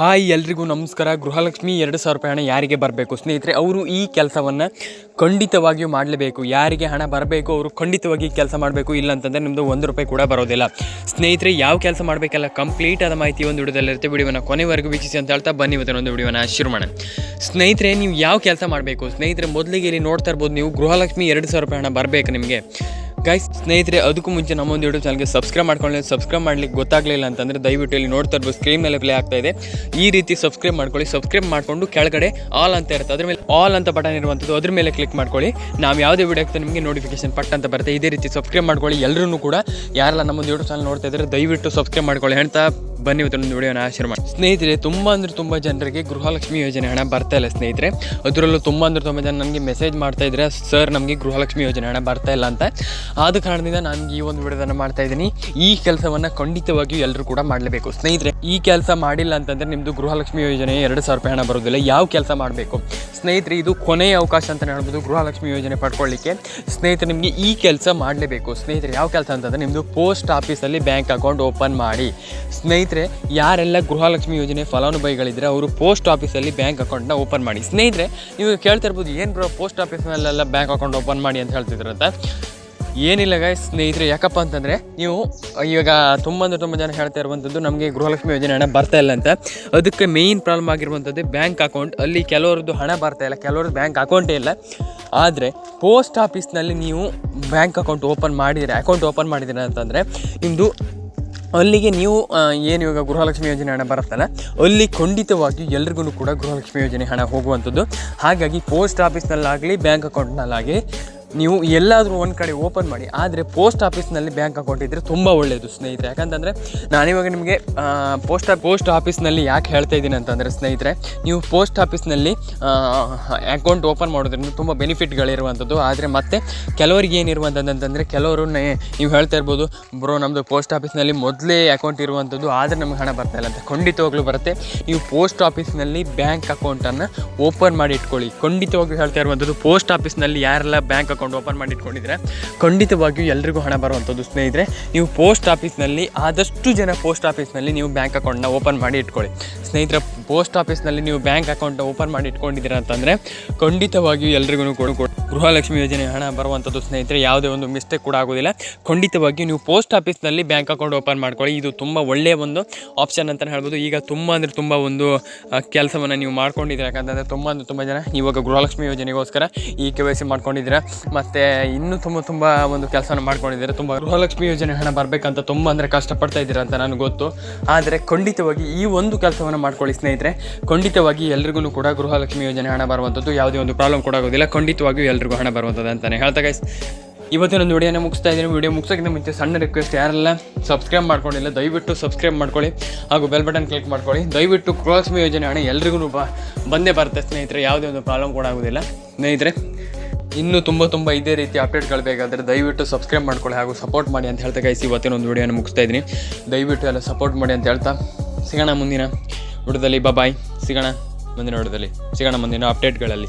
Hi ಎಲ್ರಿಗೂ ನಮಸ್ಕಾರ. ಗೃಹಲಕ್ಷ್ಮಿ ಎರಡು ಸಾವಿರ ರೂಪಾಯಿ ಹಣ ಯಾರಿಗೆ ಬರಬೇಕು? ಸ್ನೇಹಿತರೆ, ಅವರು ಈ ಕೆಲಸವನ್ನು ಖಂಡಿತವಾಗಿಯೂ ಮಾಡಲೇಬೇಕು. ಯಾರಿಗೆ ಹಣ ಬರಬೇಕು, ಅವರು ಖಂಡಿತವಾಗಿ ಕೆಲಸ ಮಾಡಬೇಕು. ಇಲ್ಲ ಅಂತಂದರೆ ನಿಮ್ಮದು ಒಂದು ರೂಪಾಯಿ ಕೂಡ ಬರೋದಿಲ್ಲ. ಸ್ನೇಹಿತರೆ, ಯಾವ ಕೆಲಸ ಮಾಡಬೇಕಲ್ಲ? ಕಂಪ್ಲೀಟ್ ಆದ ಮಾಹಿತಿ ಒಂದು ವಿಡಿಯೋದಲ್ಲಿರುತ್ತೆ. ವಿಡಿಯೋನ ಕೊನೆವರೆಗೂ ವೀಕ್ಷಿಸಿ ಅಂತ ಹೇಳ್ತಾ ಬನ್ನಿ. ಒಂದು ವಿಡಿಯೋನ ಶುರು ಮಾಡೋಣ. ಸ್ನೇಹಿತರೆ, ನೀವು ಯಾವ ಕೆಲಸ ಮಾಡಬೇಕು? ಸ್ನೇಹಿತರೆ, ಮೊದಲಿಗೆ ಇಲ್ಲಿ ನೋಡ್ತಾ ಇರ್ಬೋದು ನೀವು ಗೃಹಲಕ್ಷ್ಮಿ ಎರಡು ಸಾವಿರ ರೂಪಾಯಿ ಹಣ ಬರಬೇಕು ನಿಮಗೆ. ಗೈಸ್ ಸ್ನೇಹಿತರೆ, ಅದಕ್ಕೂ ಮುಂಚೆ ನಮ್ಮ ಒಂದು ಯೂಟ್ಯೂಬ್ ಚಾನಲ್ಗೆ ಸಬ್ಸ್ಕ್ರೈಬ್ ಮಾಡ್ಕೊಳ್ಳಿ. ಸಬ್ಸ್ಕ್ರೈಬ್ ಮಾಡ್ಲಿಕ್ಕೆ ಗೊತ್ತಾಗಲಿಲ್ಲ ಅಂತಂದರೆ ದಯವಿಟ್ಟು ಇಲ್ಲಿ ನೋಡ್ತಾ ಇರ್ಬೋದು ಸ್ಕ್ರೀನ್ ಮೇಲೆ ಪ್ಲೇ ಆಗ್ತಾ ಇದೆ. ಈ ರೀತಿ ಸಬ್ಸ್ಕ್ರೈಬ್ ಮಾಡ್ಕೊಳ್ಳಿ. ಸಬ್ಸ್ಕ್ರೈಬ್ ಮಾಡಿಕೊಂಡು ಕೆಳಗಡೆ ಆಲ್ ಅಂತ ಇರುತ್ತೆ. ಅದ್ರ ಮೇಲೆ ಆಲ್ ಅಂತ ಬಟನ್ ಇರುವಂಥದ್ದು, ಅದ್ರ ಮೇಲೆ ಕ್ಲಿಕ್ ಮಾಡ್ಕೊಳ್ಳಿ. ನಾವು ಯಾವುದೇ ವಿಡಿಯೋ ಆಗ್ತದೆ ನಿಮಗೆ ನೋಟಿಫಿಕೇಶನ್ ಪಟ್ ಅಂತ ಬರುತ್ತೆ. ಇದೇ ರೀತಿ ಸಬ್ಸ್ಕ್ರೈಬ್ ಮಾಡ್ಕೊಳ್ಳಿ. ಎಲ್ಲರೂ ಕೂಡ ಯಾರೆಲ್ಲ ನಮ್ಮೊಂದು ಯೂಟ್ಯೂಬ್ ಚಾನಲ್ ನೋಡ್ತಾ ಇದ್ದಾರೆ, ದಯವಿಟ್ಟು ಸಬ್ಸ್ಕ್ರೈಬ್ ಮಾಡ್ಕೊಳ್ಳಿ. ಹೇಳ್ತಾ ಬನ್ನಿ ಇವತ್ತೊಂದು ವಿಡಿಯೋನ ಶೇರ್ ಮಾಡಿ. ಸ್ನೇಹಿತರೆ, ತುಂಬ ಅಂದರೆ ತುಂಬ ಜನರಿಗೆ ಗೃಹಲಕ್ಷ್ಮಿ ಯೋಜನೆ ಹಣ ಬರ್ತಾ ಇಲ್ಲ ಸ್ನೇಹಿತರೆ. ಅದರಲ್ಲೂ ತುಂಬ ಅಂದ್ರೆ ತುಂಬ ಜನ ನನಗೆ ಮೆಸೇಜ್ ಮಾಡ್ತಾ ಇದ್ರೆ ಸರ್ ನಮಗೆ ಗೃಹಲಕ್ಷ್ಮಿ ಯೋಜನೆ ಹಣ ಬರ್ತಾ ಇಲ್ಲ ಅಂತ. ಆದ ಕಾರಣದಿಂದ ನಾನು ಈ ಒಂದು ವಿಡಿಯೋದನ್ನು ಮಾಡ್ತಾ ಇದ್ದೀನಿ. ಈ ಕೆಲಸವನ್ನು ಖಂಡಿತವಾಗಿಯೂ ಎಲ್ಲರೂ ಕೂಡ ಮಾಡಲೇಬೇಕು. ಸ್ನೇಹಿತರೆ, ಈ ಕೆಲಸ ಮಾಡಿಲ್ಲ ಅಂತಂದರೆ ನಿಮ್ಮದು ಗೃಹಲಕ್ಷ್ಮಿ ಯೋಜನೆ ಎರಡು ಸಾವಿರ ರೂಪಾಯಿ ಹಣ ಬರೋದಿಲ್ಲ. ಯಾವ ಕೆಲಸ ಮಾಡಬೇಕು? ಸ್ನೇಹಿತರೆ, ಇದು ಕೊನೆಯ ಅವಕಾಶ ಅಂತಲೇ ಹೇಳ್ಬೋದು ಗೃಹಲಕ್ಷ್ಮಿ ಯೋಜನೆ ಪಡ್ಕೊಳ್ಳಿಕ್ಕೆ. ಸ್ನೇಹಿತರೆ, ನಿಮಗೆ ಈ ಕೆಲಸ ಮಾಡಲೇಬೇಕು. ಸ್ನೇಹಿತರೆ, ಯಾವ ಕೆಲಸ ಅಂತಂದರೆ ನಿಮ್ಮದು ಪೋಸ್ಟ್ ಆಫೀಸಲ್ಲಿ ಬ್ಯಾಂಕ್ ಅಕೌಂಟ್ ಓಪನ್ ಮಾಡಿ. ಸ್ನೇಹಿತರೆ ಯಾರೆಲ್ಲ ಗೃಹಲಕ್ಷ್ಮಿ ಯೋಜನೆ ಫಲಾನುಭವಿಗಳಿದ್ರೆ ಅವರು ಪೋಸ್ಟ್ ಆಫೀಸಲ್ಲಿ ಬ್ಯಾಂಕ್ ಅಕೌಂಟ್ನ ಓಪನ್ ಮಾಡಿ. ಸ್ನೇಹಿತರೆ ನೀವು ಕೇಳ್ತಾ ಇರ್ಬೋದು, ಏನು ಬ್ರೋ ಪೋಸ್ಟ್ ಆಫೀಸ್ನಲ್ಲೆಲ್ಲ ಬ್ಯಾಂಕ್ ಅಕೌಂಟ್ ಓಪನ್ ಮಾಡಿ ಅಂತ ಹೇಳ್ತಿದ್ರು ಅಂತ. ಏನಿಲ್ಲ ಗಾಯ್ಸ್ ಸ್ನೇಹಿತರೆ, ಯಾಕಪ್ಪ ಅಂತಂದರೆ, ನೀವು ಇವಾಗ ತುಂಬ ಅಂದರೆ ತುಂಬ ಜನ ಹೇಳ್ತಾ ಇರುವಂಥದ್ದು ನಮಗೆ ಗೃಹಲಕ್ಷ್ಮಿ ಯೋಜನೆ ಹಣ ಬರ್ತಾ ಇಲ್ಲ ಅಂತ. ಅದಕ್ಕೆ ಮೇಯ್ನ್ ಪ್ರಾಬ್ಲಮ್ ಆಗಿರುವಂಥದ್ದು ಬ್ಯಾಂಕ್ ಅಕೌಂಟ್. ಅಲ್ಲಿ ಕೆಲವರದ್ದು ಹಣ ಬರ್ತಾ ಇಲ್ಲ, ಕೆಲವ್ರದ್ದು ಬ್ಯಾಂಕ್ ಅಕೌಂಟೇ ಇಲ್ಲ. ಆದರೆ, ಪೋಸ್ಟ್ ಆಫೀಸ್ನಲ್ಲಿ ನೀವು ಬ್ಯಾಂಕ್ ಅಕೌಂಟ್ ಓಪನ್ ಮಾಡಿದರೆ ಅಕೌಂಟ್ ಓಪನ್ ಮಾಡಿದಿರ ಅಂತಂದರೆ ನಿಮ್ಮದು ಅಲ್ಲಿಗೆ ನೀವು ಏನು ಇವಾಗ ಗೃಹಲಕ್ಷ್ಮಿ ಯೋಜನೆ ಹಣ ಬರುತ್ತಲ್ಲ, ಅಲ್ಲಿ ಖಂಡಿತವಾಗಿ ಎಲ್ರಿಗೂ ಕೂಡ ಗೃಹಲಕ್ಷ್ಮಿ ಯೋಜನೆ ಹಣ ಹೋಗುವಂಥದ್ದು. ಹಾಗಾಗಿ ಪೋಸ್ಟ್ ಆಫೀಸ್ನಲ್ಲಾಗಲಿ, ಬ್ಯಾಂಕ್ ಅಕೌಂಟ್ನಲ್ಲಾಗಲಿ ನೀವು ಎಲ್ಲಾದರೂ ಒಂದು ಕಡೆ ಓಪನ್ ಮಾಡಿ, ಆದರೆ ಪೋಸ್ಟ್ ಆಫೀಸ್ನಲ್ಲಿ ಬ್ಯಾಂಕ್ ಅಕೌಂಟ್ ಇದ್ದರೆ ತುಂಬ ಒಳ್ಳೆಯದು ಸ್ನೇಹಿತರೆ. ಯಾಕಂತಂದರೆ ನಾನಿವಾಗ ನಿಮಗೆ ಪೋಸ್ಟ್ ಪೋಸ್ಟ್ ಆಫೀಸ್ನಲ್ಲಿ ಯಾಕೆ ಹೇಳ್ತಾ ಇದ್ದೀನಿ ಅಂತಂದರೆ ಸ್ನೇಹಿತರೆ, ನೀವು ಪೋಸ್ಟ್ ಆಫೀಸ್ನಲ್ಲಿ ಅಕೌಂಟ್ ಓಪನ್ ಮಾಡೋದ್ರಿಂದ ತುಂಬ ಬೆನಿಫಿಟ್ಗಳಿರುವಂಥದ್ದು ಆದರೆ ಮತ್ತೆ ಕೆಲವರಿಗೆ ಏನಿರುವಂಥದ್ದು ಕೆಲವರು ನೆ- ನೀವು ಹೇಳ್ತಾ ಇರ್ಬೋದು, ಬ್ರೋ ನಮ್ಮದು ಪೋಸ್ಟ್ ಆಫೀಸ್ನಲ್ಲಿ ಮೊದಲೇ ಅಕೌಂಟ್ ಇರುವಂಥದ್ದು, ಆದರೆ ನಮಗೆ ಹಣ ಬರ್ತಾ ಇಲ್ಲ ಅಂತ. ಖಂಡಿತವಾಗ್ಲೂ ಬರುತ್ತೆ. ನೀವು ಪೋಸ್ಟ್ ಆಫೀಸ್ನಲ್ಲಿ ಬ್ಯಾಂಕ್ ಅಕೌಂಟನ್ನು ಓಪನ್ ಮಾಡಿ ಇಟ್ಕೊಳ್ಳಿ. ಖಂಡಿತವಾಗ್ಲೂ ಹೇಳ್ತಾ ಇರುವಂಥದ್ದು ಪೋಸ್ಟ್ ಆಫೀಸ್ನಲ್ಲಿ ಯಾರೆಲ್ಲ ಬ್ಯಾಂಕ್ ಅಕೌಂಟ್ ಓಪನ್ ಮಾಡಿ ಇಟ್ಕೊಂಡಿದ್ರೆ ಖಂಡಿತವಾಗಿಯೂ ಎಲ್ರಿಗೂ ಹಣ ಬರುವಂಥದ್ದು ಸ್ನೇಹಿತರೆ, ನೀವು ಪೋಸ್ಟ್ ಆಫೀಸ್ನಲ್ಲಿ ಆದಷ್ಟು ಜನ ಪೋಸ್ಟ್ ಆಫೀಸ್ನಲ್ಲಿ ನೀವು ಬ್ಯಾಂಕ್ ಅಕೌಂಟ್ನ ಓಪನ್ ಮಾಡಿ ಇಟ್ಕೊಳ್ಳಿ. ಸ್ನೇಹಿತರೆ ಪೋಸ್ಟ್ ಆಫೀಸ್ನಲ್ಲಿ ನೀವು ಬ್ಯಾಂಕ್ ಅಕೌಂಟ್ನ ಓಪನ್ ಮಾಡಿ ಇಟ್ಕೊಂಡಿದ್ದೀರಾ ಅಂತಂದರೆ ಖಂಡಿತವಾಗಿಯೂ ಎಲ್ರಿಗೂ ಕೂಡ ಗೃಹಲಕ್ಷ್ಮಿ ಯೋಜನೆ ಹಣ ಬರುವಂಥದ್ದು ಸ್ನೇಹಿತರೆ, ಯಾವುದೇ ಒಂದು ಮಿಸ್ಟೇಕ್ ಕೂಡ ಆಗೋದಿಲ್ಲ. ಖಂಡಿತವಾಗಿಯೂ ನೀವು ಪೋಸ್ಟ್ ಆಫೀಸ್ನಲ್ಲಿ ಬ್ಯಾಂಕ್ ಅಕೌಂಟ್ ಓಪನ್ ಮಾಡ್ಕೊಳ್ಳಿ. ಇದು ತುಂಬ ಒಳ್ಳೆಯ ಒಂದು ಆಪ್ಷನ್ ಅಂತಲೇ ಹೇಳ್ಬೋದು. ಈಗ ತುಂಬ ಅಂದರೆ ತುಂಬ ಒಂದು ಕೆಲಸವನ್ನು ನೀವು ಮಾಡ್ಕೊಂಡಿದ್ದೀರಾ ಯಾಕಂತಂದರೆ ತುಂಬ ಅಂದರೆ ತುಂಬ ಜನ ಇವಾಗ ಗೃಹಲಕ್ಷ್ಮಿ ಯೋಜನೆಗೋಸ್ಕರ ಈ ಕೆ ವೈ ಸಿ ಮಾಡ್ಕೊಂಡಿದ್ದೀರಾ. ಮತ್ತು ಇನ್ನೂ ತುಂಬ ತುಂಬ ಒಂದು ಕೆಲಸನ ಮಾಡ್ಕೊಂಡಿದ್ದೀರಾ. ತುಂಬ ಗೃಹಲಕ್ಷ್ಮಿ ಯೋಜನೆ ಹಣ ಬರಬೇಕಂತ ತುಂಬ ಅಂದರೆ ಕಷ್ಟಪಡ್ತಾ ಇದ್ದೀರಾ ಅಂತ ನನಗೆ ಗೊತ್ತು. ಆದರೆ ಖಂಡಿತವಾಗಿ ಈ ಒಂದು ಕೆಲಸವನ್ನು ಮಾಡ್ಕೊಳ್ಳಿ ಸ್ನೇಹಿತರೆ. ಖಂಡಿತವಾಗಿ ಎಲ್ರಿಗೂ ಕೂಡ ಗೃಹಲಕ್ಷ್ಮಿ ಯೋಜನೆ ಹಣ ಬರುವಂಥದ್ದು ಯಾವುದೇ ಒಂದು ಪ್ರಾಬ್ಲಮ್ ಕೂಡ ಆಗೋದಿಲ್ಲ. ಖಂಡಿತವಾಗಿಯೂ ಎಲ್ರಿಗೂ ಹಣ ಬರುವಂಥದ್ದು ಅಂತಲೇ ಹೇಳ್ತಾ ಗೈಸ್ ಇವತ್ತಿನ ಒಂದು ವಿಡಿಯೋನ ಮುಗಿಸ್ತಾ ಇದ್ದೀನಿ. ವಿಡಿಯೋ ಮುಗಿಸೋಕ್ಕಿಂತ ಮುಂಚೆ ಸಣ್ಣ ರಿಕ್ವೆಸ್ಟ್ ಯಾರೆಲ್ಲ ಸಬ್ಸ್ಕ್ರೈಬ್ ಮಾಡ್ಕೊಂಡಿಲ್ಲ, ದಯವಿಟ್ಟು ಸಬ್ಸ್ಕ್ರೈಬ್ ಮಾಡ್ಕೊಳ್ಳಿ ಹಾಗೂ ಬೆಲ್ ಬಟನ್ ಕ್ಲಿಕ್ ಮಾಡ್ಕೊಳ್ಳಿ. ದಯವಿಟ್ಟು ಕ್ರೋಸ್ಮಿ ಯೋಜನೆ ಹಣ ಎಲ್ರಿಗೂ ಬಂದೇ ಬರುತ್ತೆ ಸ್ನೇಹಿತರೆ. ಯಾವುದೇ ಒಂದು ಪ್ರಾಬ್ಲಮ್ ಕೂಡ ಆಗೋದಿಲ್ಲ. ಸ್ನೇಹಿತರೆ ಇನ್ನೂ ತುಂಬ ತುಂಬ ಇದೇ ರೀತಿ ಅಪ್ಡೇಟ್ಗಳು ಬೇಕಾದರೆ ದಯವಿಟ್ಟು ಸಬ್ಸ್ಕ್ರೈಬ್ ಮಾಡ್ಕೊಳ್ಳಿ ಹಾಗೂ ಸಪೋರ್ಟ್ ಮಾಡಿ ಅಂತ ಹೇಳ್ತಾ ಕೈಸಿ ಇವತ್ತಿನ ಒಂದು ವಿಡಿಯೋನ ಮುಗಿಸ್ತಾ ಇದ್ದೀನಿ. ದಯವಿಟ್ಟು ಎಲ್ಲ ಸಪೋರ್ಟ್ ಮಾಡಿ ಅಂತ ಹೇಳ್ತಾ ಸಿಗೋಣ ಮುಂದಿನ ವಿಡಿಯೋದಲ್ಲಿ. ಬಾಯ್ ಸಿಗೋಣ ಮುಂದಿನ ವಿಡಿಯೋದಲ್ಲಿ. ಸಿಗೋಣ ಮುಂದಿನ ಅಪ್ಡೇಟ್ಗಳಲ್ಲಿ